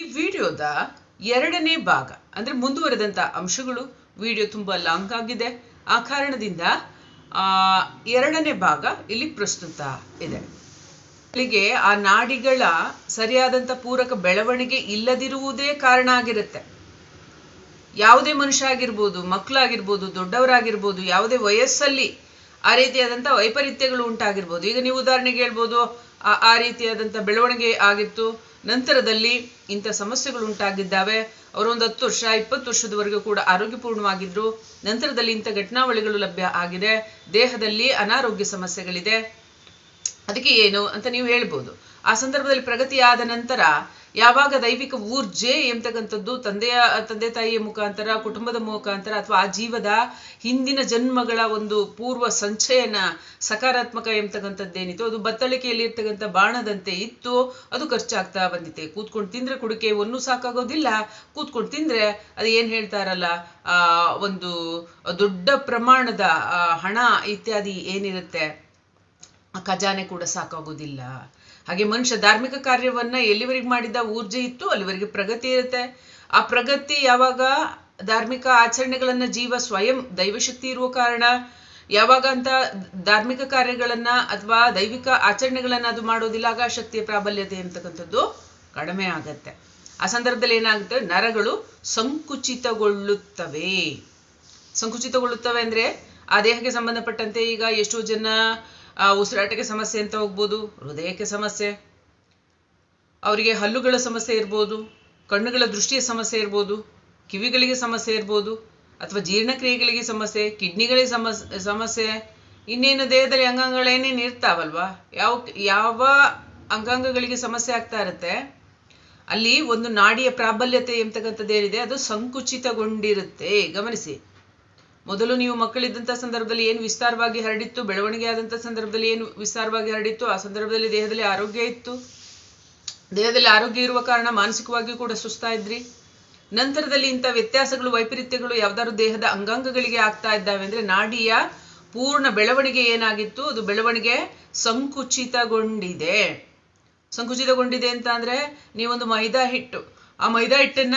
ಈ ವಿಡಿಯೋದ ಎರಡನೇ ಭಾಗ, ಅಂದ್ರೆ ಮುಂದುವರೆದಂತ ಅಂಶಗಳು ವಿಡಿಯೋ ತುಂಬಾ ಲಾಂಗ್ ಆಗಿದೆ. ಆ ಕಾರಣದಿಂದ, ಆ, ಎರಡನೇ ಭಾಗ ಇಲ್ಲಿ ಪ್ರಸ್ತುತ ಇದೆ. ಇಲ್ಲಿಗೆ ಆ ನಾಡಿಗಳ ಸರಿಯಾದಂತ ಪೂರಕ ಬೆಳವಣಿಗೆ ಇಲ್ಲದಿರುವುದೇ ಕಾರಣ ಆಗಿರುತ್ತೆ. ಯಾವುದೇ ಮನುಷ್ಯ ಆಗಿರ್ಬೋದು, ಮಕ್ಕಳಾಗಿರ್ಬೋದು, ದೊಡ್ಡವರಾಗಿರ್ಬೋದು, ಯಾವುದೇ ವಯಸ್ಸಲ್ಲಿ ಆ ರೀತಿಯಾದಂಥ ವೈಪರೀತ್ಯಗಳು ಉಂಟಾಗಿರ್ಬೋದು. ಈಗ ನೀವು ಉದಾಹರಣೆಗೆ ಹೇಳ್ಬೋದು, ಆ ರೀತಿಯಾದಂಥ ಬೆಳವಣಿಗೆ ಆಗಿತ್ತು ನಂತರದಲ್ಲಿ ಇಂಥ ಸಮಸ್ಯೆಗಳು ಉಂಟಾಗಿದ್ದಾವೆ ಅವರೊಂದು ಹತ್ತು ವರ್ಷ, ಇಪ್ಪತ್ತು ವರ್ಷದವರೆಗೂ ಕೂಡ ಆರೋಗ್ಯಪೂರ್ಣವಾಗಿದ್ರು. ನಂತರದಲ್ಲಿ ಇಂಥ ಘಟನಾವಳಿಗಳು ಲಭ್ಯ ಆಗಿದೆ. ದೇಹದಲ್ಲಿ ಅನಾರೋಗ್ಯ ಸಮಸ್ಯೆಗಳಿದೆ. ಅದಕ್ಕೆ ಏನು ಅಂತ ನೀವು ಹೇಳ್ಬೋದು. ಆ ಸಂದರ್ಭದಲ್ಲಿ ಪ್ರಗತಿಯಾದ ನಂತರ ಯಾವಾಗ ದೈವಿಕ ಊರ್ಜೆ ಎಂತಕ್ಕಂಥದ್ದು ತಂದೆಯ, ತಂದೆ ತಾಯಿಯ ಮುಖಾಂತರ, ಕುಟುಂಬದ ಮುಖಾಂತರ ಅಥವಾ ಆ ಜೀವದ ಹಿಂದಿನ ಜನ್ಮಗಳ ಒಂದು ಪೂರ್ವ ಸಂಚಯನ ಸಕಾರಾತ್ಮಕ ಎಂಬತಕ್ಕಂಥದ್ದೇನಿತ್ತು ಅದು ಬತ್ತಳಿಕೆಯಲ್ಲಿ ಇರ್ತಕ್ಕಂಥ ಬಾಣದಂತೆ ಇತ್ತು, ಅದು ಖರ್ಚಾಗ್ತಾ ಬಂದಿತ್ತೆ. ಕೂತ್ಕೊಂಡು ತಿಂದ್ರೆ ಕುಡಿಕೆ, ಒಂದು ಸಾಕಾಗೋದಿಲ್ಲ. ಕೂತ್ಕೊಂಡು ತಿಂದ್ರೆ ಅದು ಏನ್ ಹೇಳ್ತಾರಲ್ಲ, ಆ, ಒಂದು ದೊಡ್ಡ ಪ್ರಮಾಣದ ಹಣ ಇತ್ಯಾದಿ ಏನಿರುತ್ತೆ, ಖಜಾನೆ ಕೂಡ ಸಾಕಾಗೋದಿಲ್ಲ. ಹಾಗೆ ಮನುಷ್ಯ ಧಾರ್ಮಿಕ ಕಾರ್ಯವನ್ನ ಎಲ್ಲಿವರೆಗೆ ಮಾಡಿದ ಊರ್ಜೆ ಇತ್ತು, ಅಲ್ಲಿವರೆಗೆ ಪ್ರಗತಿ ಇರುತ್ತೆ. ಆ ಪ್ರಗತಿ ಯಾವಾಗ ಧಾರ್ಮಿಕ ಆಚರಣೆಗಳನ್ನ ಜೀವ ಸ್ವಯಂ ದೈವಶಕ್ತಿ ಇರುವ ಕಾರಣ, ಯಾವಾಗ ಅಂತ ಧಾರ್ಮಿಕ ಕಾರ್ಯಗಳನ್ನ ಅಥವಾ ದೈವಿಕ ಆಚರಣೆಗಳನ್ನ ಅದು ಮಾಡೋದಿಲ್ಲ, ಆಗ ಶಕ್ತಿಯ ಪ್ರಾಬಲ್ಯತೆ ಅಂತಕ್ಕಂಥದ್ದು ಕಡಿಮೆ ಆಗತ್ತೆ. ಆ ಸಂದರ್ಭದಲ್ಲಿ ಏನಾಗುತ್ತೆ? ನರಗಳು ಸಂಕುಚಿತಗೊಳ್ಳುತ್ತವೆ. ಸಂಕುಚಿತಗೊಳ್ಳುತ್ತವೆ ಅಂದ್ರೆ ಆ ದೇಹಕ್ಕೆ ಸಂಬಂಧಪಟ್ಟಂತೆ ಈಗ ಎಷ್ಟೋ ಜನ ಆ, ಉಸಿರಾಟಕ್ಕೆ ಸಮಸ್ಯೆ ಅಂತ ಹೋಗ್ಬೋದು ಹೃದಯಕ್ಕೆ ಸಮಸ್ಯೆ. ಅವರಿಗೆ ಹಲ್ಲುಗಳ ಸಮಸ್ಯೆ ಇರ್ಬೋದು ಕಣ್ಣುಗಳ ದೃಷ್ಟಿಯ ಸಮಸ್ಯೆ ಇರ್ಬೋದು ಕಿವಿಗಳಿಗೆ ಸಮಸ್ಯೆ ಇರ್ಬೋದು ಅಥವಾ ಜೀರ್ಣಕ್ರಿಯೆಗಳಿಗೆ ಸಮಸ್ಯೆ ಕಿಡ್ನಿಗಳಿಗೆ ಸಮಸ್ಯೆ ಸಮಸ್ಯೆ. ಇನ್ನೇನು ದೇಹದಲ್ಲಿ ಅಂಗಾಂಗಗಳೇನೇನು ಇರ್ತಾವಲ್ವಾ? ಯಾವ ಯಾವ ಅಂಗಾಂಗಗಳಿಗೆ ಸಮಸ್ಯೆ ಆಗ್ತಾ ಇರುತ್ತೆ? ಅಲ್ಲಿ ಒಂದು ನಾಡಿಯ ಪ್ರಾಬಲ್ಯತೆ ಎಂತಕ್ಕಂಥದ್ದು ಏನಿದೆ? ಅದು ಸಂಕುಚಿತಗೊಂಡಿರುತ್ತೆ. ಗಮನಿಸಿ. ಮೊದಲು ನೀವು ಮಕ್ಕಳಿದ್ದಂಥ ಸಂದರ್ಭದಲ್ಲಿ ಏನು ವಿಸ್ತಾರವಾಗಿ ಹರಡಿತ್ತು, ಬೆಳವಣಿಗೆ ಆದಂಥ ಸಂದರ್ಭದಲ್ಲಿ ಏನು ವಿಸ್ತಾರವಾಗಿ ಹರಡಿತ್ತು, ಆ ಸಂದರ್ಭದಲ್ಲಿ ದೇಹದಲ್ಲಿ ಆರೋಗ್ಯ ಇತ್ತು? ದೇಹದಲ್ಲಿ ಆರೋಗ್ಯ ಇರುವ ಕಾರಣ ಮಾನಸಿಕವಾಗಿಯೂ ಕೂಡ ಸುಸ್ತಾ ಇದ್ರಿ? ನಂತರದಲ್ಲಿ ಇಂಥ ವ್ಯತ್ಯಾಸಗಳು, ವೈಪರೀತ್ಯಗಳು ಯಾವ್ದಾದ್ರು ದೇಹದ ಅಂಗಾಂಗಗಳಿಗೆ ಆಗ್ತಾ ಇದ್ದಾವೆ ಅಂದ್ರೆ ನಾಡಿಯ ಪೂರ್ಣ ಬೆಳವಣಿಗೆ ಏನಾಗಿತ್ತು? ಅದು ಬೆಳವಣಿಗೆ ಸಂಕುಚಿತಗೊಂಡಿದೆ. ಸಂಕುಚಿತಗೊಂಡಿದೆ ಅಂತ ಅಂದ್ರೆ ನೀವೊಂದು ಮೈದಾ ಹಿಟ್ಟು. ಆ ಮೈದಾ ಹಿಟ್ಟನ್ನ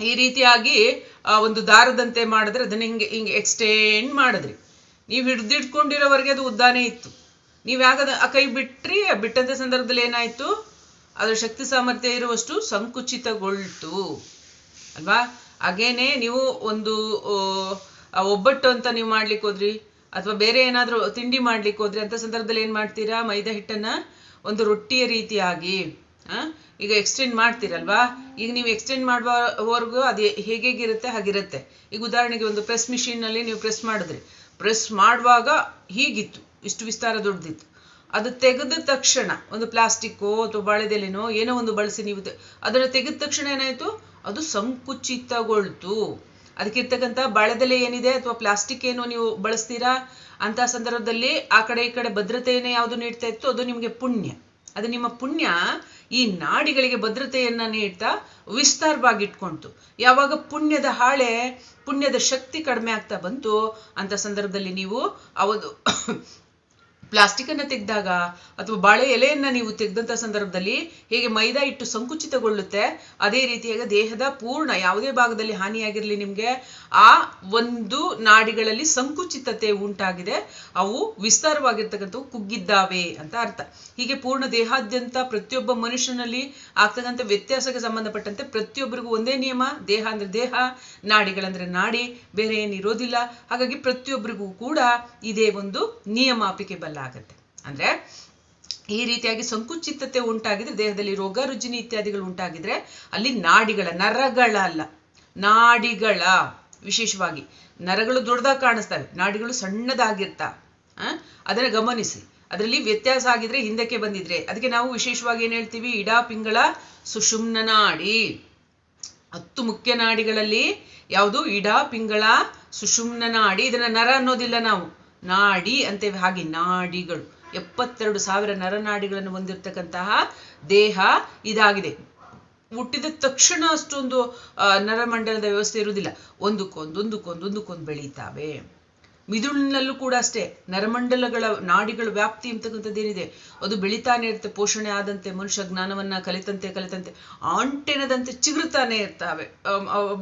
ಈ ರೀತಿಯಾಗಿ ಒಂದು ದಾರದಂತೆ ಮಾಡಿದ್ರೆ ಅದನ್ನ ಹಿಂಗೆ ಹಿಂಗೆ ಎಕ್ಸ್ಟೆಂಡ್ ಮಾಡಿದ್ರಿ. ನೀವು ಹಿಡ್ದಿಟ್ಕೊಂಡಿರೋವರೆಗೆ ಅದು ಉದ್ದಾನೇ ಇತ್ತು. ನೀವು ಯಾಕದ ಆ ಕೈ ಬಿಟ್ರಿ ಬಿಟ್ಟಂತ ಸಂದರ್ಭದಲ್ಲಿ ಏನಾಯ್ತು? ಅದರ ಶಕ್ತಿ ಸಾಮರ್ಥ್ಯ ಇರುವಷ್ಟು ಸಂಕುಚಿತಗೊಳ್ತು. ಅಲ್ವಾ? ಹಾಗೇನೆ ನೀವು ಒಂದು ಆ, ಆ ಒಬ್ಬಟ್ಟು ಅಂತ ನೀವು ಮಾಡ್ಲಿಕ್ಕೆ ಹೋದ್ರಿ ಅಥವಾ ಬೇರೆ ಏನಾದ್ರೂ ತಿಂಡಿ ಮಾಡ್ಲಿಕ್ಕೆ ಹೋದ್ರಿ ಅಂತ ಸಂದರ್ಭದಲ್ಲಿ ಏನ್ ಮಾಡ್ತೀರಾ? ಮೈದಾ ಹಿಟ್ಟನ್ನ ಒಂದು ರೊಟ್ಟಿಯ ರೀತಿಯಾಗಿ ಆ, ಈಗ ಎಕ್ಸ್ಟೆಂಡ್ ಮಾಡ್ತೀರಲ್ವಾ? ಈಗ ನೀವು ಎಕ್ಸ್ಟೆಂಡ್ ಮಾಡುವವರೆಗೂ ಅದು ಹೇಗೇಗಿರುತ್ತೆ, ಹಾಗಿರುತ್ತೆ. ಈಗ ಉದಾಹರಣೆಗೆ ಒಂದು ಪ್ರೆಸ್ ಮಿಷಿನ್ ಅಲ್ಲಿ ನೀವು ಪ್ರೆಸ್ ಮಾಡಿದ್ರಿ. ಪ್ರೆಸ್ ಮಾಡುವಾಗ ಹೀಗಿತ್ತು, ಇಷ್ಟು ವಿಸ್ತಾರ ದೊಡ್ಡದಿತ್ತು. ಅದು ತೆಗೆದ ತಕ್ಷಣ ಒಂದು ಪ್ಲಾಸ್ಟಿಕ್ಕೋ ಅಥವಾ ಬಾಳೆದೆಲೆನೋ ಏನೋ ಒಂದು ಬಳಸಿ ನೀವು ಅದನ್ನ ತೆಗೆದ ತಕ್ಷಣ ಏನಾಯ್ತು? ಅದು ಸಂಕುಚಿತಗೊಳ್ತು. ಅದಕ್ಕಿರ್ತಕ್ಕಂಥ ಬಾಳೆದೆಲೆ ಏನಿದೆ ಅಥವಾ ಪ್ಲಾಸ್ಟಿಕ್ ಏನೋ ನೀವು ಬಳಸ್ತೀರಾ? ಅಂತ ಸಂದರ್ಭದಲ್ಲಿ ಆ ಕಡೆ ಈ ಕಡೆ ಭದ್ರತೆಯನ್ನೇ ಯಾವುದು ನೀಡ್ತಾ ಇತ್ತು? ಅದು ನಿಮಗೆ ಪುಣ್ಯ. ಅದು ನಿಮ್ಮ ಪುಣ್ಯ. ಈ ನಾಡಿಗಳಿಗೆ ಭದ್ರತೆಯನ್ನ ನೀಡ್ತಾ ವಿಸ್ತಾರವಾಗಿ ಇಟ್ಕೊಂತು ಯಾವಾಗ ಪುಣ್ಯದ ಹಾಳೆ, ಪುಣ್ಯದ ಶಕ್ತಿ ಕಡಿಮೆ ಆಗ್ತಾ ಬಂತು, ಅಂತ ಸಂದರ್ಭದಲ್ಲಿ ನೀವು ಒಂದು ಪ್ಲಾಸ್ಟಿಕ್ ಅನ್ನ ತೆಗೆದಾಗ ಅಥವಾ ಬಾಳೆ ಎಲೆಯನ್ನ ನೀವು ತೆಗೆದಂತ ಸಂದರ್ಭದಲ್ಲಿ ಹೇಗೆ ಮೈದಾ ಇಟ್ಟು ಸಂಕುಚಿತಗೊಳ್ಳುತ್ತೆ, ಅದೇ ರೀತಿಯಾಗಿ ದೇಹದ ಪೂರ್ಣ ಯಾವುದೇ ಭಾಗದಲ್ಲಿ ಹಾನಿಯಾಗಿರ್ಲಿ ನಿಮ್ಗೆ, ಆ ಒಂದು ನಾಡಿಗಳಲ್ಲಿ ಸಂಕುಚಿತತೆ ಉಂಟಾಗಿದೆ. ಅವು ವಿಸ್ತಾರವಾಗಿರ್ತಕ್ಕಂಥವು ಕುಗ್ಗಿದ್ದಾವೆ ಅಂತ ಅರ್ಥ. ಹೀಗೆ ಪೂರ್ಣ ದೇಹಾದ್ಯಂತ ಪ್ರತಿಯೊಬ್ಬ ಮನುಷ್ಯನಲ್ಲಿ ಆಗ್ತಕ್ಕಂಥ ವ್ಯತ್ಯಾಸಕ್ಕೆ ಸಂಬಂಧಪಟ್ಟಂತೆ ಪ್ರತಿಯೊಬ್ಬರಿಗೂ ಒಂದೇ ನಿಯಮ, ದೇಹ ಅಂದ್ರೆ ದೇಹ, ನಾಡಿಗಳಂದ್ರೆ ನಾಡಿ, ಬೇರೆ ಏನಿರೋದಿಲ್ಲ ಹಾಗಾಗಿ ಪ್ರತಿಯೊಬ್ಬರಿಗೂ ಕೂಡ ಇದೇ ಒಂದು ನಿಯಮಾಪಿಕೆ ಬಲ್ಲ ಆಗತ್ತೆ. ಅಂದ್ರೆ ಈ ರೀತಿಯಾಗಿ ಸಂಕುಚಿತತೆ ಉಂಟಾಗಿದ್ರೆ, ದೇಹದಲ್ಲಿ ರೋಗ, ರುಜಿನಿ ಇತ್ಯಾದಿಗಳು ಉಂಟಾಗಿದ್ರೆ ಅಲ್ಲಿ ನಾಡಿಗಳ, ನರಗಳ ಅಲ್ಲ, ನಾಡಿಗಳ ವಿಶೇಷವಾಗಿ. ನರಗಳು ದೊಡ್ಡದಾಗಿ ಕಾಣಿಸ್ತವೆ ನಾಡಿಗಳು ಸಣ್ಣದಾಗಿರ್ತಾ? ಅದನ್ನ ಗಮನಿಸಿ. ಅದರಲ್ಲಿ ವ್ಯತ್ಯಾಸ ಆಗಿದ್ರೆ ಹಿಂದಕ್ಕೆ ಬಂದಿದ್ರೆ. ಅದಕ್ಕೆ ನಾವು ವಿಶೇಷವಾಗಿ ಏನ್ ಹೇಳ್ತೀವಿ? ಇಡಾ, ಪಿಂಗಳ, ಸುಷುಮ್ನ ನಾಡಿ. ಹತ್ತು ಮುಖ್ಯ ನಾಡಿಗಳಲ್ಲಿ ಯಾವುದು? ಇಡಾ, ಪಿಂಗಳ, ಸುಷುಮ್ನ ನಾಡಿ. ಇದನ್ನ ನರ ಅನ್ನೋದಿಲ್ಲ ನಾವು. ನಾಡಿ ಅಂತೇವೆ. ಹಾಗೆ ನಾಡಿಗಳು. ಎಪ್ಪತ್ತೆರಡು ಸಾವಿರ ನರನಾಡಿಗಳನ್ನು ಹೊಂದಿರತಕ್ಕಂತಹ ದೇಹ ಇದಾಗಿದೆ. ಹುಟ್ಟಿದ ತಕ್ಷಣ ಅಷ್ಟೊಂದು ನರಮಂಡಲದ ವ್ಯವಸ್ಥೆ ಇರುವುದಿಲ್ಲ. ಒಂದಕ್ಕೊಂದು ಒಂದಕ್ಕೊಂದು ಒಂದಕ್ಕೊಂದು ಬೆಳೀತಾವೆ. ಮಿದುಳಿನಲ್ಲೂ ಕೂಡ ಅಷ್ಟೇ. ನರಮಂಡಲಗಳ ನಾಡಿಗಳ ವ್ಯಾಪ್ತಿ ಅಂತಕ್ಕಂಥದ್ದು ಏನಿದೆ ಅದು ಬೆಳಿತಾನೆ ಇರುತ್ತೆ, ಪೋಷಣೆ ಆದಂತೆ, ಮನುಷ್ಯ ಜ್ಞಾನವನ್ನ ಕಲಿತಂತೆ ಕಲಿತಂತೆ. ಆಂಟೆನದಂತೆ ಚಿಗುರ್ತಾನೆ ಇರ್ತಾವೆ.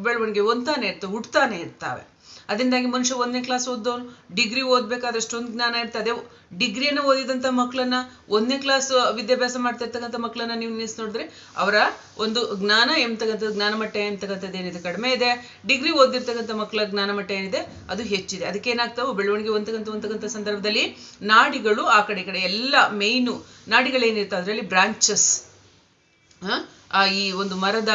ಬೆಳವಣಿಗೆ ಹೊಂತಾನೆ ಇರ್ತವೆ ಹುಟ್ಟತಾನೆ ಇರ್ತಾವೆ. ಅದರಿಂದಾಗಿ ಮನುಷ್ಯ ಒಂದನೇ ಕ್ಲಾಸ್ ಓದ್ದವನು. ಡಿಗ್ರಿ ಓದಬೇಕಾದ್ರೆ ಅಷ್ಟೊಂದು ಜ್ಞಾನ ಇರ್ತದೆ. ಡಿಗ್ರಿಯನ್ನು ಓದಿದಂಥ ಮಕ್ಕಳನ್ನ ಒಂದನೇ ಕ್ಲಾಸ್ ವಿದ್ಯಾಭ್ಯಾಸ ಮಾಡ್ತಾ ಇರ್ತಕ್ಕಂಥ ಮಕ್ಕಳನ್ನ ನೀವು ನಿಲ್ಲಿಸಿ ನೋಡಿದ್ರೆ ಅವರ ಒಂದು ಜ್ಞಾನ ಎಂತಕ್ಕಂಥದ್ದು, ಜ್ಞಾನ ಮಟ್ಟ ಎಂತಕ್ಕಂಥದ್ದು ಏನಿದೆ? ಕಡಿಮೆ ಇದೆ. ಡಿಗ್ರಿ ಓದಿರ್ತಕ್ಕಂಥ ಮಕ್ಕಳ ಜ್ಞಾನ ಮಟ್ಟ ಏನಿದೆ? ಅದು ಹೆಚ್ಚಿದೆ. ಅದಕ್ಕೆ ಏನಾಗ್ತಾವೆ? ಬೆಳವಣಿಗೆ ಹೊಂದಕ್ಕಂಥ ಒಂದಕ್ಕಂಥ ಸಂದರ್ಭದಲ್ಲಿ ನಾಡಿಗಳು ಆ ಕಡೆ ಕಡೆ ಎಲ್ಲ ಮೇಯ್ನು ನಾಡಿಗಳೇನಿರ್ತವೆ? ಅದರಲ್ಲಿ ಬ್ರಾಂಚಸ್ ಈ ಒಂದು ಮರದ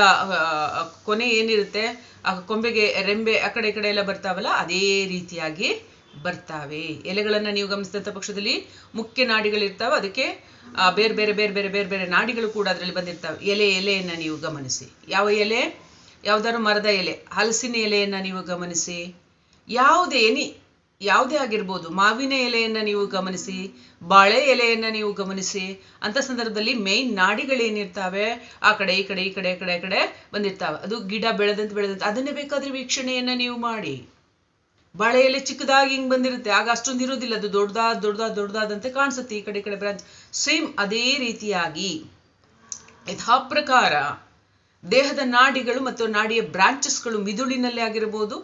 ಕೊನೆ ಏನಿರುತ್ತೆ? ಆ ಕೊಂಬೆಗೆ ರೆಂಬೆ ಆ ಕಡೆ ಈ ಕಡೆ ಎಲ್ಲ ಬರ್ತಾವಲ್ಲ, ಅದೇ ರೀತಿಯಾಗಿ ಬರ್ತಾವೆ. ಎಲೆಗಳನ್ನ ನೀವು ಗಮನಿಸಿದಂಥ ಪಕ್ಷದಲ್ಲಿ ಮುಖ್ಯ ನಾಡಿಗಳಿರ್ತಾವೆ. ಅದಕ್ಕೆ ಬೇರೆ ಬೇರೆ ಬೇರೆ ಬೇರೆ ಬೇರೆ ಬೇರೆ ನಾಡಿಗಳು ಕೂಡ ಅದರಲ್ಲಿ ಬಂದಿರ್ತಾವೆ. ಎಲೆ ಎಲೆಯನ್ನ ನೀವು ಗಮನಿಸಿ. ಯಾವ ಎಲೆ? ಯಾವ್ದಾದ್ರು ಮರದ ಎಲೆ, ಹಲಸಿನ ಎಲೆಯನ್ನ ನೀವು ಗಮನಿಸಿ. ಯಾವುದೇ ಎನಿ ಯಾವುದೇ ಆಗಿರ್ಬೋದು, ಮಾವಿನ ಎಲೆಯನ್ನ ನೀವು ಗಮನಿಸಿ, ಬಾಳೆ ಎಲೆಯನ್ನ ನೀವು ಗಮನಿಸಿ, ಅಂತ ಸಂದರ್ಭದಲ್ಲಿ ಮೇನ್ ನಾಡಿಗಳೇನಿರ್ತಾವೆ ಆ ಕಡೆ, ಈ ಕಡೆ ಈ ಕಡೆ ಕಡೆ ಕಡೆ ಬಂದಿರ್ತಾವೆ. ಅದು ಗಿಡ ಬೆಳೆದಂತ ಬೆಳೆದಂತ, ಅದನ್ನೇ ಬೇಕಾದ್ರೆ ವೀಕ್ಷಣೆಯನ್ನ ನೀವು ಮಾಡಿ. ಬಾಳೆ ಎಲೆ ಚಿಕ್ಕದಾಗಿ ಹಿಂಗ್ ಬಂದಿರುತ್ತೆ, ಆಗ ಅಷ್ಟೊಂದು ಇರೋದಿಲ್ಲ ಅದು ದೊಡ್ಡದಾದ ದೊಡ್ಡದಾದ ದೊಡ್ಡದಾದಂತೆ ಕಾಣಿಸುತ್ತೆ, ಈ ಕಡೆ ಕಡೆ ಬ್ರಾಂಚ್ ಸೇಮ್ ಅದೇ ರೀತಿಯಾಗಿ ಯಥಾ ಪ್ರಕಾರ ದೇಹದ ನಾಡಿಗಳು ಮತ್ತು ನಾಡಿಯ ಬ್ರಾಂಚಸ್ಗಳು ಮಿದುಳಿನಲ್ಲಿ ಆಗಿರಬಹುದು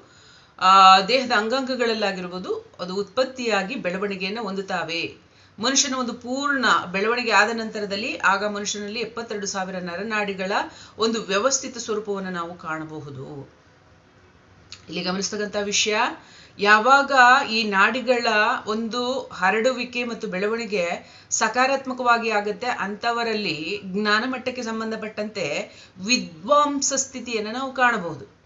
ಆ, ದೇಹದ ಅಂಗಾಂಗಗಳಲ್ಲಾಗಿರ್ಬೋದು, ಅದು ಉತ್ಪತ್ತಿಯಾಗಿ ಬೆಳವಣಿಗೆಯನ್ನು ಹೊಂದುತ್ತಾವೆ. ಮನುಷ್ಯನ ಒಂದು ಪೂರ್ಣ ಬೆಳವಣಿಗೆ ಆದ ನಂತರದಲ್ಲಿ ಆಗ ಮನುಷ್ಯನಲ್ಲಿ ಎಪ್ಪತ್ತೆರಡು ಸಾವಿರ ನರನಾಡಿಗಳ ಒಂದು ವ್ಯವಸ್ಥಿತ ಸ್ವರೂಪವನ್ನು ನಾವು ಕಾಣಬಹುದು. ಇಲ್ಲಿ ಗಮನಿಸ್ತಕ್ಕಂಥ ವಿಷಯ, ಯಾವಾಗ ಈ ನಾಡಿಗಳ ಒಂದು ಹರಡುವಿಕೆ ಮತ್ತು ಬೆಳವಣಿಗೆ ಸಕಾರಾತ್ಮಕವಾಗಿ ಆಗುತ್ತೆ ಅಂಥವರಲ್ಲಿ ಜ್ಞಾನ ಮಟ್ಟಕ್ಕೆ ಸಂಬಂಧಪಟ್ಟಂತೆ ವಿದ್ವಾಂಸ ಸ್ಥಿತಿಯನ್ನು ನಾವು ಕಾಣಬಹುದು.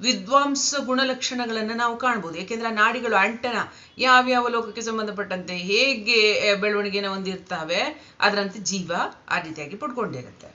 ವಿದ್ವಾಂಸ ಗುಣಲಕ್ಷಣಗಳನ್ನು ನಾವು ಕಾಣ್ಬೋದು. ಯಾಕೆಂದ್ರೆ ಆ ನಾಡಿಗಳು ಅಂಟನ ಯಾವ್ಯಾವ ಲೋಕಕ್ಕೆ ಸಂಬಂಧಪಟ್ಟಂತೆ ಹೇಗೆ ಬೆಳವಣಿಗೆನ ಹೊಂದಿರ್ತಾವೆ, ಅದರಂತೆ ಜೀವ ಆ ರೀತಿಯಾಗಿ ಪಡ್ಕೊಂಡಿರುತ್ತೆ.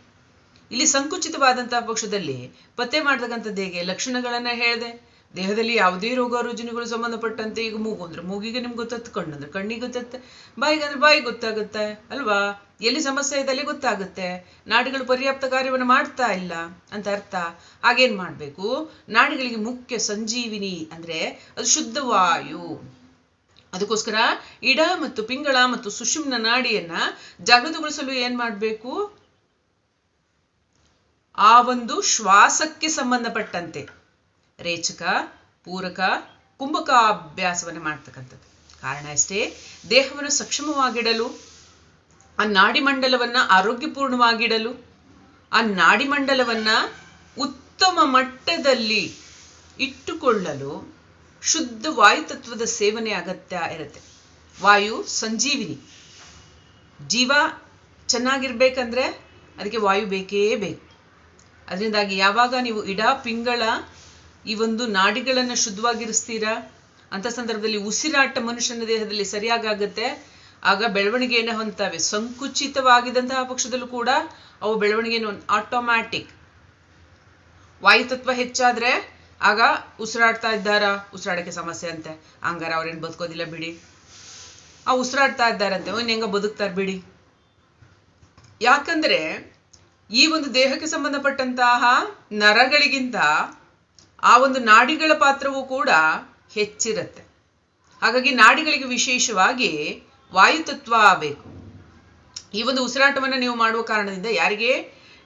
ಇಲ್ಲಿ ಸಂಕುಚಿತವಾದಂತಹ ಪಕ್ಷದಲ್ಲಿ ಪತ್ತೆ ಮಾಡ್ತಕ್ಕಂಥದ್ದು ಹೇಗೆ? ಲಕ್ಷಣಗಳನ್ನ ಹೇಳಿದೆ. ದೇಹದಲ್ಲಿ ಯಾವುದೇ ರೋಗ ರುಜಿನಗಳು ಸಂಬಂಧಪಟ್ಟಂತೆ ಈಗ ಮೂಗು ಅಂದ್ರೆ ಮೂಗಿಗೆ ನಿಮ್ಗೆ ಗೊತ್ತತ್ತು ಕಣ್ಣು ಅಂದ್ರೆ ಕಣ್ಣಿಗೆ ಗೊತ್ತತ್ತೆ ಬಾಯಿಗೆ ಅಂದ್ರೆ ಬಾಯಿಗೆ ಗೊತ್ತಾಗುತ್ತೆ, ಅಲ್ವಾ? ಎಲ್ಲಿ ಸಮಸ್ಯೆ ಇದೆ ಅಲ್ಲಿ ಗೊತ್ತಾಗುತ್ತೆ. ನಾಡಿಗಳು ಪರ್ಯಾಪ್ತ ಕಾರ್ಯವನ್ನು ಮಾಡ್ತಾ ಇಲ್ಲ ಅಂತ ಅರ್ಥ. ಹಾಗೇನ್ ಮಾಡ್ಬೇಕು? ನಾಡಿಗಳಿಗೆ ಮುಖ್ಯ ಸಂಜೀವಿನಿ ಅಂದ್ರೆ ಅದು ಶುದ್ಧ ವಾಯು. ಅದಕ್ಕೋಸ್ಕರ ಇಡ ಮತ್ತು ಪಿಂಗಳ ಮತ್ತು ಸುಷುಮ್ನ ನಾಡಿಯನ್ನ ಜಾಗೃತಗೊಳಿಸಲು ಏನ್ ಮಾಡ್ಬೇಕು? ಆ ಒಂದು ಶ್ವಾಸಕ್ಕೆ ಸಂಬಂಧಪಟ್ಟಂತೆ. ರೇಚಕ, ಪೂರಕ ಕುಂಭಕ ಅಭ್ಯಾಸವನ್ನು ಮಾಡ್ತಕ್ಕಂಥದ್ದು. ಕಾರಣ ಅಷ್ಟೇ ದೇಹವನ್ನು ಸಕ್ಷಮವಾಗಿಡಲು, ಆ ನಾಡಿಮಂಡಲವನ್ನ ಆರೋಗ್ಯಪೂರ್ಣವಾಗಿಡಲು, ಆ ನಾಡಿಮಂಡಲವನ್ನ ಉತ್ತಮ ಮಟ್ಟದಲ್ಲಿ ಇಟ್ಟುಕೊಳ್ಳಲು ಶುದ್ಧ ವಾಯುತತ್ವದ ಸೇವನೆ ಅಗತ್ಯ ಇರುತ್ತೆ. ವಾಯು ಸಂಜೀವಿನಿ. ಜೀವ ಚೆನ್ನಾಗಿರ್ಬೇಕಂದ್ರೆ ಅದಕ್ಕೆ ವಾಯು ಬೇಕೇ ಬೇಕು. ಅದರಿಂದಾಗಿ ಯಾವಾಗ ನೀವು ಇಡಾ, ಪಿಂಗಳ ಈ ಒಂದು ನಾಡಿಗಳನ್ನು ಶುದ್ಧವಾಗಿರಿಸ್ತೀರಾ? ಅಂತ ಸಂದರ್ಭದಲ್ಲಿ ಉಸಿರಾಟ ಮನುಷ್ಯನ ದೇಹದಲ್ಲಿ ಸರಿಯಾಗುತ್ತೆ ಆಗ ಬೆಳವಣಿಗೆಯನ್ನು ಹೊಂದ್ತವೆ. ಸಂಕುಚಿತವಾಗಿದ್ದಂತಹ ಪಕ್ಷದಲ್ಲೂ ಕೂಡ ಅವು ಬೆಳವಣಿಗೆಯನ್ನು ಆಟೋಮ್ಯಾಟಿಕ್ ವಾಯುತತ್ವ ಹೆಚ್ಚಾದ್ರೆ ಆಗ ಉಸಿರಾಡ್ತಾ ಇದ್ದಾರಾ? ಉಸಿರಾಡಕ್ಕೆ ಸಮಸ್ಯೆ ಅಂತೆ. ಹಂಗಾರ ಅವ್ರೇನು ಬದುಕೋದಿಲ್ಲ ಬಿಡಿ. ಆ ಉಸಿರಾಡ್ತಾ ಇದ್ದಾರಂತೆ. ಅವ್ನು ಹೆಂಗ ಬದುಕ್ತಾರೆ ಬಿಡಿ. ಯಾಕಂದ್ರೆ ಈ ಒಂದು ದೇಹಕ್ಕೆ ಸಂಬಂಧಪಟ್ಟಂತಹ ನರಗಳಿಗಿಂತ ಆ ಒಂದು ನಾಡಿಗಳ ಪಾತ್ರವೂ ಕೂಡ ಹೆಚ್ಚಿರುತ್ತೆ. ಹಾಗಾಗಿ ನಾಡಿಗಳಿಗೆ ವಿಶೇಷವಾಗಿ ವಾಯುತತ್ವ ಬೇಕು. ಈ ಒಂದು ಉಸಿರಾಟವನ್ನು ನೀವು ಮಾಡುವ ಕಾರಣದಿಂದ ಯಾರಿಗೆ?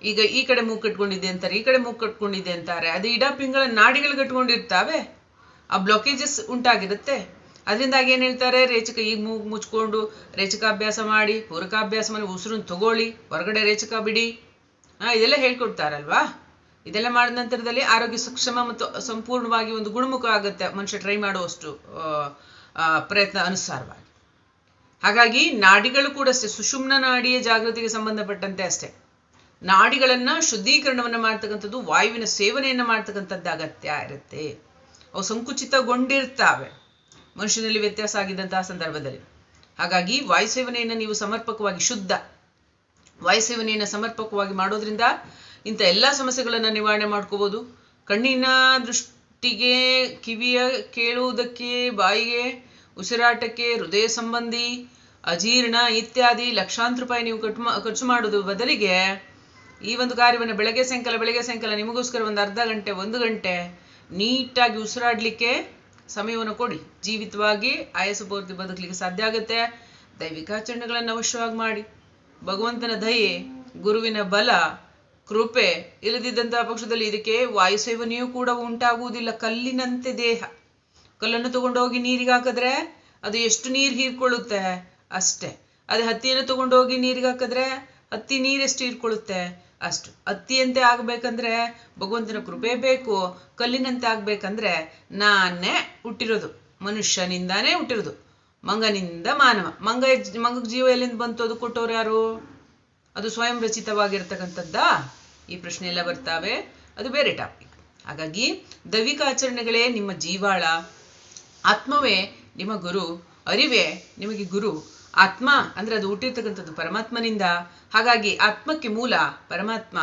ಈಗ ಈ ಕಡೆ ಮೂಗು ಕಟ್ಕೊಂಡಿದೆ ಅಂತಾರೆ, ಈ ಕಡೆ ಮೂಗು ಕಟ್ಕೊಂಡಿದೆ ಅಂತಾರೆ. ಅದು ಇಡ ಪಿಂಗಳ ನಾಡಿಗಳು ಕಟ್ಕೊಂಡಿರ್ತಾವೆ. ಆ ಬ್ಲಾಕೇಜಸ್ ಉಂಟಾಗಿರುತ್ತೆ. ಅದರಿಂದಾಗಿ ಏನ್ ಹೇಳ್ತಾರೆ? ರೇಚಕ ಈಗ ಮೂಗು ಮುಚ್ಕೊಂಡು ರೇಚಕಾಭ್ಯಾಸ ಮಾಡಿ, ಪೂರಕಾಭ್ಯಾಸ ಮಾಡಿ, ಉಸಿರನ್ನು ತಗೊಳ್ಳಿ, ಹೊರಗಡೆ ರೇಚಕ ಬಿಡಿ. ಇದೆಲ್ಲ ಹೇಳ್ಕೊಡ್ತಾರಲ್ವಾ? ಇದೆಲ್ಲ ಮಾಡಿದ ನಂತರದಲ್ಲಿ ಆರೋಗ್ಯ ಸಕ್ಷಮ ಮತ್ತು ಸಂಪೂರ್ಣವಾಗಿ ಒಂದು ಗುಣಮುಖ ಆಗುತ್ತೆ. ಮನುಷ್ಯ ಟ್ರೈ ಮಾಡುವಷ್ಟು ಪ್ರಯತ್ನ ಅನುಸಾರವಾಗಿ. ಹಾಗಾಗಿ ನಾಡಿಗಳು ಕೂಡ ಅಷ್ಟೇ, ಸುಷುಮ್ನ ನಾಡಿಯ ಜಾಗೃತಿಗೆ ಸಂಬಂಧಪಟ್ಟಂತೆ ಅಷ್ಟೇ. ನಾಡಿಗಳನ್ನ ಶುದ್ಧೀಕರಣವನ್ನ ಮಾಡ್ತಕ್ಕಂಥದ್ದು, ವಾಯುವಿನ ಸೇವನೆಯನ್ನ ಮಾಡ್ತಕ್ಕಂಥದ್ದು ಅಗತ್ಯ ಇರುತ್ತೆ. ಅವು ಸಂಕುಚಿತಗೊಂಡಿರ್ತಾವೆ. ಮನುಷ್ಯನಲ್ಲಿ ವ್ಯತ್ಯಾಸ ಆಗಿದ್ದಂತಹ ಸಂದರ್ಭದಲ್ಲಿ. ಹಾಗಾಗಿ ವಾಯು ಸೇವನೆಯನ್ನು ನೀವು ಸಮರ್ಪಕವಾಗಿ ಶುದ್ಧ, ವಾಯು ಸೇವನೆಯನ್ನು ಸಮರ್ಪಕವಾಗಿ ಮಾಡೋದ್ರಿಂದ ಇಂಥ ಎಲ್ಲ ಸಮಸ್ಯೆಗಳನ್ನು ನಿವಾರಣೆ ಮಾಡ್ಕೋಬೋದು. ಕಣ್ಣಿನ ದೃಷ್ಟಿಗೆ, ಕಿವಿಯ ಕೇಳುವುದಕ್ಕೆ, ಬಾಯಿಗೆ, ಉಸಿರಾಟಕ್ಕೆ, ಹೃದಯ ಸಂಬಂಧಿ, ಅಜೀರ್ಣ ಇತ್ಯಾದಿ ಲಕ್ಷಾಂತರ ರೂಪಾಯಿ ನೀವು ಮಾ- ಖರ್ಚು ಮಾಡೋದು ಬದಲಿಗೆ ಈ ಒಂದು ಕಾರ್ಯವನ್ನು ಬೆಳಗ್ಗೆ ಸಾಯಂಕಾಲ ಬೆಳಗ್ಗೆ ಸಾಯಂಕಾಲ ನಿಮಗೋಸ್ಕರ ಒಂದು ಅರ್ಧ ಗಂಟೆ, ಒಂದು ಗಂಟೆ ನೀಟಾಗಿ ಉಸಿರಾಡಲಿಕ್ಕೆ ಸಮಯವನ್ನು ಕೊಡಿ. ಜೀವಿತವಾಗಿ ಆಯಸಪೂರ್ತಿ ಬದುಕಲಿಕ್ಕೆ ಸಾಧ್ಯ ಆಗುತ್ತೆ. ದೈವಿಕಾಚರಣೆಗಳನ್ನು ಅವಶ್ಯವಾಗಿ ಮಾಡಿ. ಭಗವಂತನ ದಯೆ, ಗುರುವಿನ ಬಲ ಕೃಪೆ ಇಲ್ಲದಿದ್ದಂತಹ ಪಕ್ಷದಲ್ಲಿ ಇದಕ್ಕೆ ವಾಯುಸೇವನೆಯೂ ಕೂಡ ಉಂಟಾಗುವುದಿಲ್ಲ. ಕಲ್ಲಿನಂತೆ ದೇಹ. ಕಲ್ಲನ್ನು ತಗೊಂಡೋಗಿ ನೀರಿಗೆ ಹಾಕಿದ್ರೆ ಅದು ಎಷ್ಟು ನೀರು ಹೀರ್ಕೊಳ್ಳುತ್ತೆ? ಅಷ್ಟೇ. ಅದೇ ಹತ್ತಿಯನ್ನು ತಗೊಂಡೋಗಿ ನೀರಿಗೆ ಹಾಕಿದ್ರೆ ಹತ್ತಿ ನೀರೆಷ್ಟು ಹೀರ್ಕೊಳ್ಳುತ್ತೆ? ಅಷ್ಟು. ಹತ್ತಿಯಂತೆ ಆಗ್ಬೇಕಂದ್ರೆ ಭಗವಂತನ ಕೃಪೆ ಬೇಕು. ಕಲ್ಲಿನಂತೆ ಆಗ್ಬೇಕಂದ್ರೆ ನಾನೇ ಹುಟ್ಟಿರೋದು. ಮನುಷ್ಯನಿಂದಾನೇ ಹುಟ್ಟಿರೋದು. ಮಂಗನಿಂದ ಮಾನವ. ಮಂಗ ಮಂಗಕ್ಕೆ ಜೀವ ಎಲ್ಲಿಂದ ಬಂತು? ಅದು ಕೊಟ್ಟವ್ರು ಯಾರು? ಅದು ಸ್ವಯಂ ರಚಿತವಾಗಿರ್ತಕ್ಕಂಥದ್ದ ಈ ಪ್ರಶ್ನೆ ಎಲ್ಲ ಬರ್ತಾವೆ. ಅದು ಬೇರೆ ಟಾಪಿಕ್ ಹಾಗಾಗಿ, ದೈವಿಕ ಆಚರಣೆಗಳೇ ನಿಮ್ಮ ಜೀವಾಳ. ಆತ್ಮವೇ ನಿಮ್ಮ ಗುರು. ಅರಿವೇ ನಿಮಗೆ ಗುರು. ಆತ್ಮ ಅಂದ್ರೆ ಅದು ಹುಟ್ಟಿರ್ತಕ್ಕಂಥದ್ದು ಪರಮಾತ್ಮನಿಂದ. ಹಾಗಾಗಿ ಆತ್ಮಕ್ಕೆ ಮೂಲ ಪರಮಾತ್ಮ.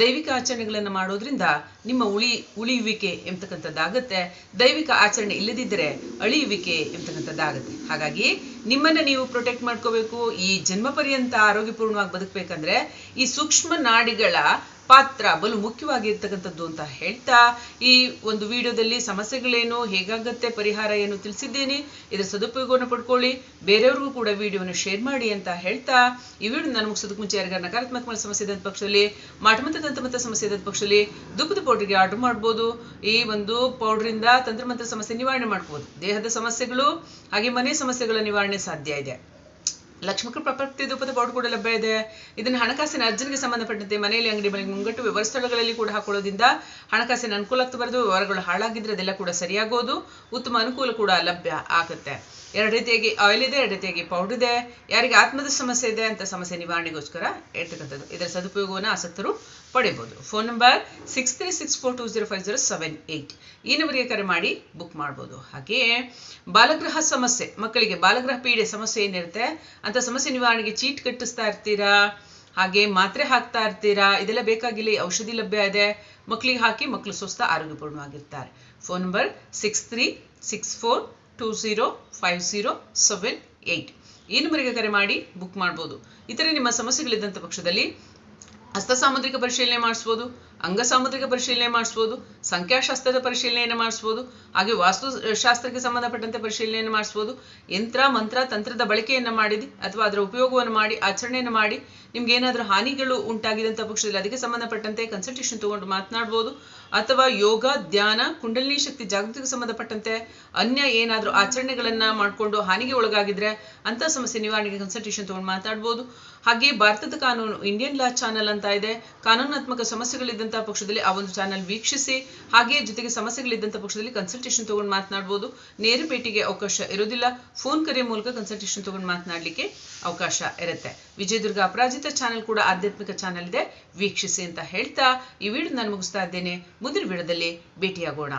ದೈವಿಕ ಆಚರಣೆಗಳನ್ನು ಮಾಡೋದ್ರಿಂದ ನಿಮ್ಮ ಉಳಿ, ಉಳಿಯುವಿಕೆ ಎಂಬತಕ್ಕಂಥದ್ದಾಗತ್ತೆ ದೈವಿಕ ಆಚರಣೆ ಇಲ್ಲದಿದ್ದರೆ ಅಳಿಯುವಿಕೆ ಎಂಬತಕ್ಕಂಥದ್ದಾಗತ್ತೆ ಹಾಗಾಗಿ ನಿಮ್ಮನ್ನ ನೀವು ಪ್ರೊಟೆಕ್ಟ್ ಮಾಡ್ಕೋಬೇಕು, ಈ ಜನ್ಮ ಪರ್ಯಂತ ಆರೋಗ್ಯಪೂರ್ಣವಾಗಿ ಬದುಕಬೇಕಂದ್ರೆ ಈ ಸೂಕ್ಷ್ಮ ನಾಡಿಗಳ ಪಾತ್ರ ಬಲು ಮುಖ್ಯವಾಗಿರ್ತಕ್ಕಂಥದ್ದು ಅಂತ ಹೇಳ್ತಾ ಈ ಒಂದು ವಿಡಿಯೋದಲ್ಲಿ ಸಮಸ್ಯೆಗಳೇನು, ಹೇಗಾಗತ್ತೆ ಪರಿಹಾರ ಏನು ತಿಳಿಸಿದ್ದೇನೆ. ಇದರ ಸದುಪಯೋಗವನ್ನು ಪಡ್ಕೊಳ್ಳಿ. ಬೇರೆಯವ್ರಿಗೂ ಕೂಡ ವಿಡಿಯೋನ ಶೇರ್ ಮಾಡಿ ಅಂತ ಹೇಳ್ತಾ ಈ ವಿಡಿಯೋ ನಾನು ಮುಗಿಸೋದಕ್ಕೆ ಮುಂಚೆ ಯಾರಿಗಾರ ನಕಾರಾತ್ಮಕ ಸಮಸ್ಯೆ ಇದ್ದ ಪಕ್ಷದಲ್ಲಿ ಮಾಟಮಂತ್ರ ತಂತ್ರಮಂತ್ರ ಸಮಸ್ಯೆ ಇದ್ದ ಪಕ್ಷದಲ್ಲಿ ದುಃಖದ ಪೌಡ್ರಿಗೆ ಆರ್ಡರ್ ಮಾಡ್ಬೋದು. ಈ ಒಂದು ಪೌಡ್ರಿಂದ ತಂತ್ರಮಂತ್ರ ಸಮಸ್ಯೆ ನಿವಾರಣೆ ಮಾಡ್ಬೋದು. ದೇಹದ ಸಮಸ್ಯೆಗಳು, ಹಾಗೆ ಮನೆ ಸಮಸ್ಯೆಗಳ ನಿವಾರಣೆ ಸಾಧ್ಯ ಇದೆ. ಲಕ್ಷ್ಮೀಕೃ ಪ್ರಪತ್ತಿ ಧೂಪದ ಬೋರ್ಡ್ ಕೂಡ ಲಭ್ಯ ಇದೆ. ಇದನ್ನು ಹಣಕಾಸಿನ ಅರ್ಜನೆಗೆ ಸಂಬಂಧಪಟ್ಟಂತೆ ಮನೆಯಲ್ಲಿ ಅಂಗಡಿ ಮನೆಗೆ ಮುಂಗಟ್ಟು ಸ್ಥಳಗಳಲ್ಲಿ ಕೂಡ ಹಾಕೊಳ್ಳೋದ್ರಿಂದ ಹಣಕಾಸಿನ ಅನುಕೂಲ ಆಗ್ತಾ ಬರೋದು ವ್ಯವಹಾರಗಳು ಹಾಳಾಗಿದ್ರೆ ಅದೆಲ್ಲ ಕೂಡ ಸರಿಯಾಗೋದು. ಉತ್ತಮ ಅನುಕೂಲ ಕೂಡ ಲಭ್ಯ ಆಗುತ್ತೆ. ಎರಡು ರೀತಿಯಾಗಿ ಆಯಿಲ್ ಇದೆ, ಎರಡು ರೀತಿಯಾಗಿ ಪೌಡರ್ ಇದೆ. ಯಾರಿಗೆ ಆತ್ಮದ ಸಮಸ್ಯೆ ಇದೆ ಅಂತ ಸಮಸ್ಯೆ ನಿವಾರಣೆಗೋಸ್ಕರ ಇರ್ತಕ್ಕಂಥದ್ದು ಇದರ ಸದುಪಯೋಗವನ್ನು ಆಸಕ್ತರು ಪಡೆಯಬಹುದು phone number six three six four two zero five zero seven eight ಈ ನಂಬರಿಗೆ ಕರೆ ಮಾಡಿ ಬುಕ್ ಮಾಡ್ಬೋದು. ಹಾಗೆಯೇ ಬಾಲಗ್ರಹ ಸಮಸ್ಯೆ. ಮಕ್ಕಳಿಗೆ ಬಾಲಗ್ರಹ ಪೀಡೆ ಸಮಸ್ಯೆ ಏನಿರುತ್ತೆ? ಅಂತ ಸಮಸ್ಯೆ ನಿವಾರಣೆಗೆ ಚೀಟ್ ಕಟ್ಟಿಸ್ತಾ ಇರ್ತೀರಾ? ಹಾಗೆ ಮಾತ್ರೆ ಹಾಕ್ತಾ ಇರ್ತೀರಾ? ಇದೆಲ್ಲ ಬೇಕಾಗಿಲ್ಲ ಔಷಧಿ ಲಭ್ಯ ಇದೆ. ಮಕ್ಕಳಿಗೆ ಹಾಕಿ ಮಕ್ಕಳು ಸ್ವಸ್ಥ, ಆರೋಗ್ಯಪೂರ್ಣವಾಗಿರ್ತಾರೆ. Phone number six three six four two zero five zero seven eight ಈ ನಂಬರಿಗೆ ಕರೆ ಮಾಡಿ ಬುಕ್ ಮಾಡ್ಬೋದು. ಇತರೆ ನಿಮ್ಮ ಸಮಸ್ಯೆಗಳಿದ್ದಂಥ ಪಕ್ಷದಲ್ಲಿ ಹಸ್ತ ಸಾಮುದ್ರಿಕ ಪರಿಶೀಲನೆ ಮಾಡಿಸ್ಬೋದು, ಅಂಗ ಸಾಮುದ್ರಿಕ ಪರಿಶೀಲನೆ ಮಾಡಿಸ್ಬೋದು, ಸಂಖ್ಯಾಶಾಸ್ತ್ರದ ಪರಿಶೀಲನೆಯನ್ನು ಮಾಡಿಸ್ಬೋದು, ಹಾಗೆ ವಾಸ್ತುಶಾಸ್ತ್ರಕ್ಕೆ ಸಂಬಂಧಪಟ್ಟಂತೆ ಪರಿಶೀಲನೆಯನ್ನು ಮಾಡಿಸ್ಬೋದು, ಯಂತ್ರ, ಮಂತ್ರ, ತಂತ್ರದ ಬಳಕೆಯನ್ನು ಮಾಡಿದಿ ಅಥವಾ ಅದರ ಉಪಯೋಗವನ್ನು ಮಾಡಿ, ಆಚರಣೆಯನ್ನು ಮಾಡಿ, ನಿಮ್ಗೆ ಏನಾದರೂ ಹಾನಿಗಳು ಉಂಟಾಗಿದಂಥ ಪಕ್ಷದಲ್ಲಿ ಅದಕ್ಕೆ ಸಂಬಂಧಪಟ್ಟಂತೆ ಕನ್ಸಲ್ಟೇಷನ್ ತಗೊಂಡು ಮಾತನಾಡ್ಬೋದು, ಅಥವಾ ಯೋಗ, ಧ್ಯಾನ, ಕುಂಡಲಿನಿ ಶಕ್ತಿ ಜಾಗೃತಿಗೆ ಸಂಬಂಧಪಟ್ಟಂತೆ ಅನ್ಯ ಏನಾದರೂ ಆಚರಣೆಗಳನ್ನ ಮಾಡಿಕೊಂಡು ಹಾನಿಗೆ ಒಳಗಾಗಿದ್ರೆ ಅಂತ ಸಮಸ್ಯೆ ನಿವಾರಣೆಗೆ ಕನ್ಸಲ್ಟೇಷನ್ ತಗೊಂಡು ಮಾತಾಡ್ಬೋದು. ಹಾಗೆ ಭಾರತದ ಕಾನೂನು ಇಂಡಿಯನ್ ಲಾ ಚಾನಲ್ ಅಂತ ಇದೆ. ಕಾನೂನಾತ್ಮಕ ಸಮಸ್ಯೆಗಳಿದ್ದಂತಹ ಪಕ್ಷದಲ್ಲಿ ಆ ಒಂದು ಚಾನಲ್ ವೀಕ್ಷಿಸಿ, ಹಾಗೆ ಜೊತೆಗೆ ಸಮಸ್ಯೆಗಳಿದ್ದಂಥ ಪಕ್ಷದಲ್ಲಿ ಕನ್ಸಲ್ಟೇಷನ್ ತಗೊಂಡು ಮಾತನಾಡ್ಬೋದು. ನೇರ ಭೇಟಿಗೆ ಅವಕಾಶ ಇರೋದಿಲ್ಲ ಫೋನ್ ಕರೆ ಮೂಲಕ ಕನ್ಸಲ್ಟೇಷನ್ ತಗೊಂಡು ಮಾತನಾಡಲಿಕ್ಕೆ ಅವಕಾಶ ಇರುತ್ತೆ. ವಿಜಯದುರ್ಗ ಅಪರಾಜಿತ ಚಾನೆಲ್ ಕೂಡ ಆಧ್ಯಾತ್ಮಿಕ ಚಾನೆಲ್ ಇದೆ. ವೀಕ್ಷಿಸಿ ಅಂತ ಹೇಳ್ತಾ ಈ ವಿಡಿಯೋ ನಾನು ಮುಗಿಸ್ತಾ ಇದ್ದೇನೆ. ಮುಂದಿನ ವಿಡಿಯೋದಲ್ಲಿ ಭೇಟಿಯಾಗೋಣ.